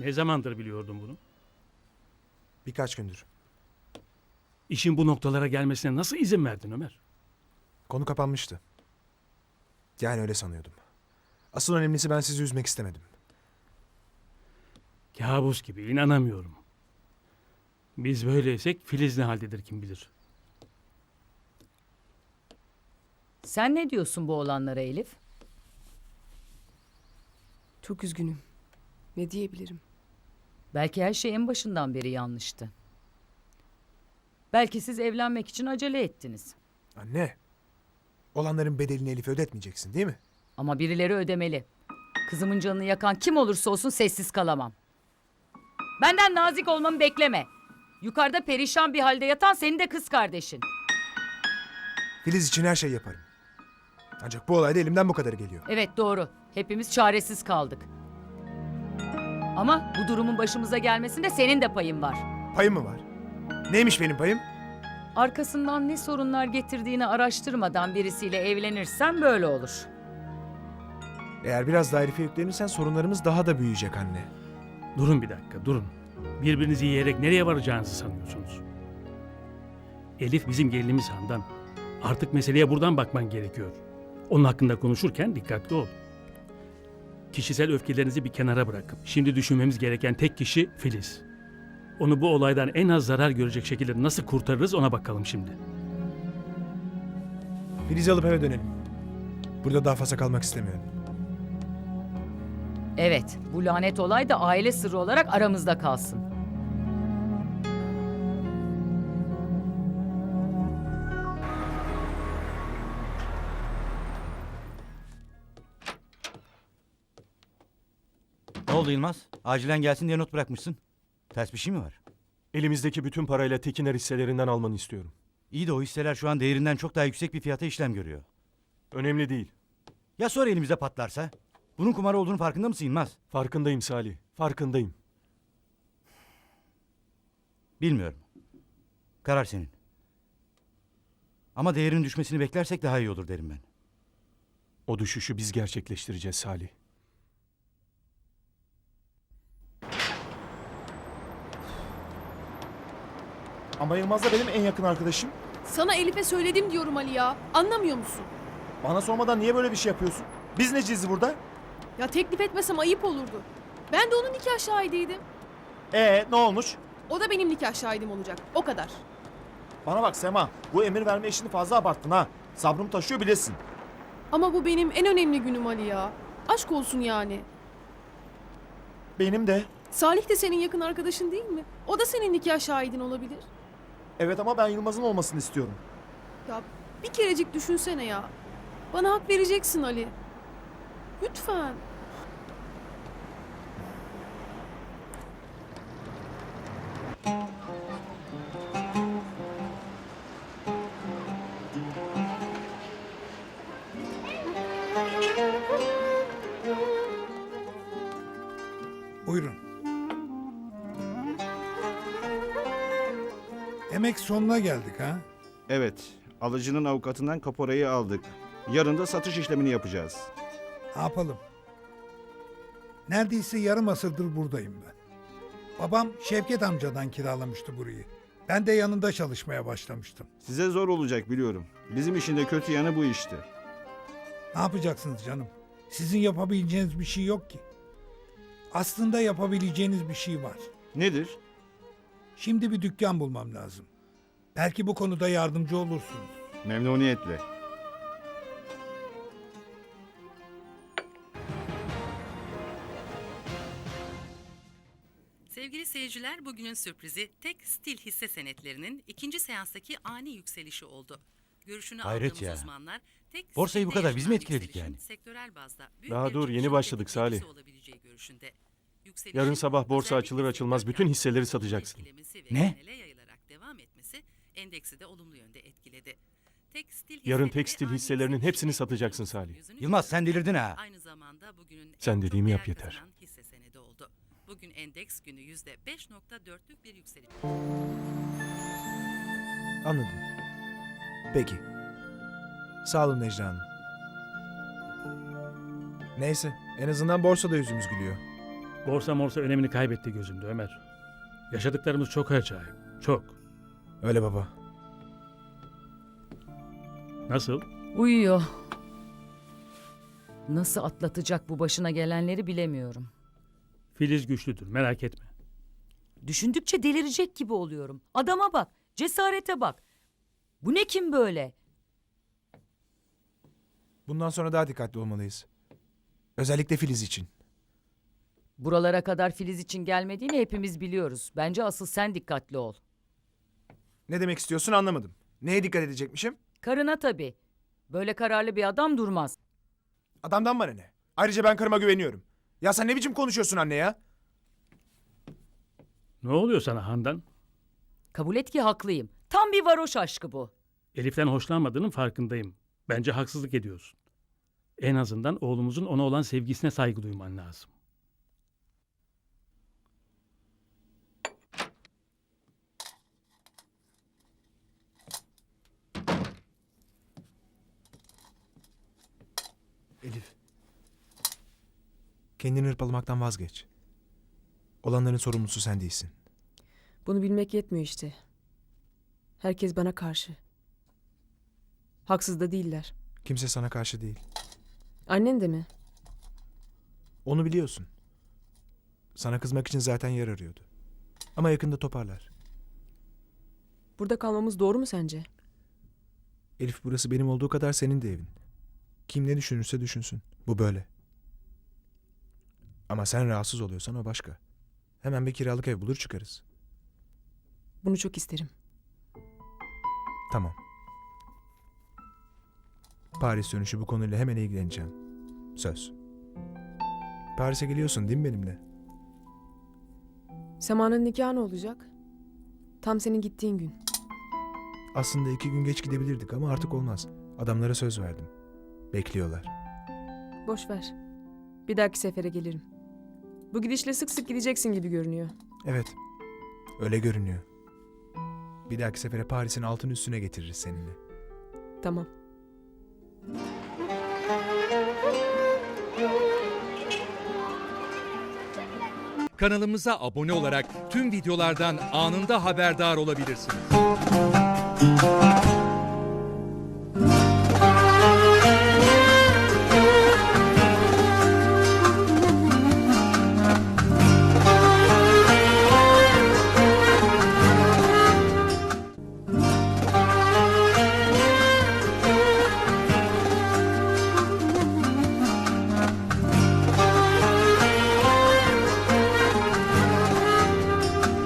Ne zamandır biliyordun bunu? Birkaç gündür. İşin bu noktalara gelmesine nasıl izin verdin Ömer? Konu kapanmıştı. Yani öyle sanıyordum. Asıl önemlisi ben sizi üzmek istemedim. Kabus gibi inanamıyorum. Biz böyleysek Filiz ne haldedir kim bilir. Sen ne diyorsun bu olanlara Elif? Çok üzgünüm. Ne diyebilirim? Belki her şey en başından beri yanlıştı. Belki siz evlenmek için acele ettiniz. Anne, olanların bedelini Elif'e ödetmeyeceksin değil mi? Ama birileri ödemeli. Kızımın canını yakan kim olursa olsun sessiz kalamam. Benden nazik olmamı bekleme. Yukarıda perişan bir halde yatan senin de kız kardeşin. Filiz için her şey yaparım. Ancak bu olayda elimden bu kadar geliyor. Evet doğru. Hepimiz çaresiz kaldık. Ama bu durumun başımıza gelmesinde senin de payın var. Payım mı var? Neymiş benim payım? Arkasından ne sorunlar getirdiğini araştırmadan birisiyle evlenirsen böyle olur. Eğer biraz daha Elif'e yüklenirsen sorunlarımız daha da büyüyecek anne. Durun bir dakika durun. Birbirinizi yiyerek nereye varacağınızı sanıyorsunuz? Elif bizim gelinimiz Handan. Artık meseleye buradan bakman gerekiyor. Onun hakkında konuşurken dikkatli ol. Kişisel öfkelerinizi bir kenara bırakıp şimdi düşünmemiz gereken tek kişi Filiz. Onu bu olaydan en az zarar görecek şekilde nasıl kurtarırız ona bakalım şimdi. Filiz'i alıp eve dönelim. Burada daha fazla kalmak istemiyorum. Evet, bu lanet olay da aile sırrı olarak aramızda kalsın. Oldu Yılmaz? Acilen gelsin diye not bırakmışsın. Ters bir şey mi var? Elimizdeki bütün parayla Tekiner hisselerinden almanı istiyorum. İyi de o hisseler şu an değerinden çok daha yüksek bir fiyata işlem görüyor. Önemli değil. Ya sonra elimizde patlarsa? Bunun kumarı olduğunu farkında mısın Yılmaz? Farkındayım Salih. Farkındayım. Bilmiyorum. Karar senin. Ama değerinin düşmesini beklersek daha iyi olur derim ben. O düşüşü biz gerçekleştireceğiz Salih. Ama Yılmaz da benim en yakın arkadaşım. Sana Elif'e söyledim diyorum Ali ya. Anlamıyor musun? Bana sormadan niye böyle bir şey yapıyorsun? Biz neciyiz burada? Ya teklif etmesem ayıp olurdu. Ben de onun nikah şahidiydim. Ee ne olmuş? O da benim nikah şahidim olacak. O kadar. Bana bak Sema, bu emir verme işini fazla abarttın ha. Sabrım taşıyor bilesin. Ama bu benim en önemli günüm Ali ya. Aşk olsun yani. Benim de. Salih de senin yakın arkadaşın değil mi? O da senin nikah şahidin olabilir. Evet ama ben Yılmaz'ın olmasını istiyorum. Ya bir kerecik düşünsene ya. Bana hak vereceksin Ali. Lütfen. Buyurun. Demek sonuna geldik ha? Evet, alıcının avukatından kaporayı aldık. Yarın da satış işlemini yapacağız. Ne yapalım? Neredeyse yarım asırdır buradayım ben. Babam Şevket amcadan kiralamıştı burayı. Ben de yanında çalışmaya başlamıştım. Size zor olacak biliyorum. Bizim işin de kötü yanı bu işte. Ne yapacaksınız canım? Sizin yapabileceğiniz bir şey yok ki. Aslında yapabileceğiniz bir şey var. Nedir? Şimdi bir dükkan bulmam lazım. Belki bu konuda yardımcı olursunuz. Memnuniyetle. Sevgili seyirciler, bugünün sürprizi tek stil hisse senetlerinin ikinci seanstaki ani yükselişi oldu. Görüşünü Hayret aldığımız ya. uzmanlar tek Borsayı bu kadar biz mi yaşanan etkiledik yükselişin yani? Sektörel bazda büyük Daha bir dur, yeni başladık Salih. olabileceği görüşünde. Yükselişin Yarın sabah borsa özellikle açılır açılmaz bütün hisseleri satacaksın. etkilemesi ve Ne? genele yayılarak devam etmesi endeksi de olumlu yönde etkiledi. Tekstil Yarın hisseleri tekstil ani hisselerinin hepsini satacaksın Salih. yüzünü Yılmaz sen delirdin ha. Aynı zamanda bugünün Sen en çok dediğimi yap değer yeter. kazanan hisse senedi oldu. Bugün endeks günü yüzde 5.4'lük bir yükseliş. Anladım. Peki. Sağ olun Necla Hanım. Neyse, en azından borsada yüzümüz gülüyor. Borsa morsa önemini kaybetti gözümde Ömer. Yaşadıklarımız çok acayip. Çok. Öyle baba. Nasıl? Uyuyor. Nasıl atlatacak bu başına gelenleri bilemiyorum. Filiz güçlüdür merak etme. Düşündükçe delirecek gibi oluyorum. Adama bak, cesarete bak. Bu ne kim böyle? Bundan sonra daha dikkatli olmalıyız. Özellikle Filiz için. Buralara kadar Filiz için gelmediğini hepimiz biliyoruz. Bence asıl sen dikkatli ol. Ne demek istiyorsun anlamadım. Neye dikkat edecekmişim? Karına tabii. Böyle kararlı bir adam durmaz. Adamdan bana ne? Ayrıca ben karıma güveniyorum. Ya sen ne biçim konuşuyorsun anne ya? Ne oluyor sana Handan? Kabul et ki haklıyım. Tam bir varoş aşkı bu. Elif'ten hoşlanmadığının farkındayım. Bence haksızlık ediyorsun. En azından oğlumuzun ona olan sevgisine saygı duyman lazım. Elif. Kendini hırpalamaktan vazgeç. Olanların sorumlusu sen değilsin. Bunu bilmek yetmiyor işte. Herkes bana karşı. Haksız da değiller. Kimse sana karşı değil. Annen de mi? Onu biliyorsun. Sana kızmak için zaten yer arıyordu. Ama yakında toparlar. Burada kalmamız doğru mu sence? Elif burası benim olduğu kadar senin de evin. Kim ne düşünürse düşünsün. Bu böyle. Ama sen rahatsız oluyorsan o başka. Hemen bir kiralık ev bulur çıkarız. Bunu çok isterim. Tamam. Paris dönüşü bu konuyla hemen ilgileneceğim. Söz. Paris'e geliyorsun değil mi benimle? Sema'nın nikahı ne olacak? Tam senin gittiğin gün. Aslında iki gün geç gidebilirdik ama artık olmaz. Adamlara söz verdim. Bekliyorlar. Boş ver. Bir dahaki sefere gelirim. Bu gidişle sık sık gideceksin gibi görünüyor. Evet. Öyle görünüyor. Bir dahaki sefere Paris'in altın üstüne getiririz seninle. Tamam. Kanalımıza abone olarak tüm videolardan anında haberdar olabilirsiniz.